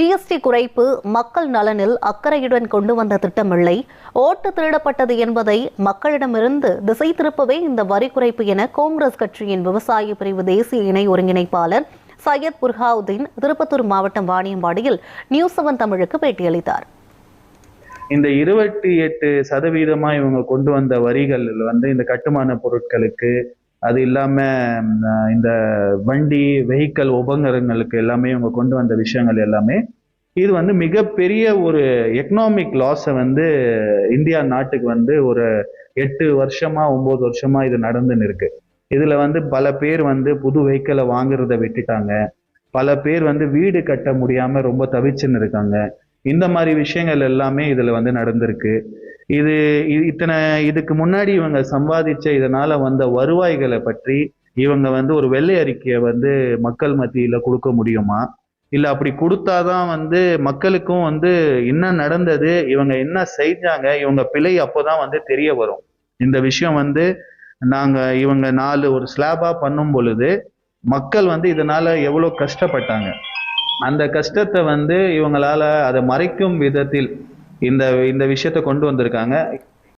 GST குறைப்பு மக்கள் நலனில் அக்கறையுடன் கொண்டு வந்த திட்டமில்லை. ஓட்டு திருடப்பட்டது என்பதை மக்களிடமிருந்து திசை திருப்பவே இந்த வரி குறைப்பு என காங்கிரஸ் கட்சியின் விவசாய பிரிவு தேசிய இணை ஒருங்கிணைப்பாளர் சையத் புர்ஹாவுதீன் திருப்பத்தூர் மாவட்டம் வாணியம்பாடியில் நியூஸ் செவன் தமிழுக்கு பேட்டியளித்தார். இந்த இருபத்தி எட்டு சதவீதமா இவங்க கொண்டு வந்த வரிகள் வந்து இந்த கட்டுமான பொருட்களுக்கு அது இல்லாமல் இந்த வண்டி வெஹிக்கல் உபகரணங்களுக்கு எல்லாமே இவங்க கொண்டு வந்த விஷயங்கள் எல்லாமே இது வந்து மிகப்பெரிய ஒரு எக்கனாமிக் லாஸை வந்து இந்தியா நாட்டுக்கு வந்து ஒரு எட்டு வருஷமா ஒன்பது வருஷமா இது நடந்துன்னு இருக்கு இதுல வந்து பல பேர் வந்து புது வெஹிக்கிளை வாங்குறத விட்டுட்டாங்க. பல பேர் வந்து வீடு கட்ட முடியாம ரொம்ப தவிச்சுன்னு இருக்காங்க. இந்த மாதிரி விஷயங்கள் எல்லாமே இதுல வந்து நடந்திருக்கு. இது இ- இத்தனை இதுக்கு முன்னாடி இவங்க சம்பாதிச்ச இதனால வந்த வருவாய்களை பற்றி இவங்க வந்து ஒரு வெள்ளை அறிக்கையை வந்து மக்கள் மத்தியில் கொடுக்க முடியுமா? இல்லை அப்படி கொடுத்தாதான் வந்து மக்களுக்கும் வந்து என்ன நடந்தது? இவங்க என்ன செஞ்சாங்க? இவங்க பிழை அப்போதான் வந்து தெரிய வரும். இந்த விஷயம் வந்து நாங்கள் இவங்க நாலு ஒரு ஸ்லாபா பண்ணும் பொழுது மக்கள் வந்து இதனால எவ்வளோ கஷ்டப்பட்டாங்க. அந்த கஷ்டத்தை வந்து இவங்களால அதை மறைக்கும் விதத்தில் இந்த இந்த விஷயத்தை கொண்டு வந்திருக்காங்க.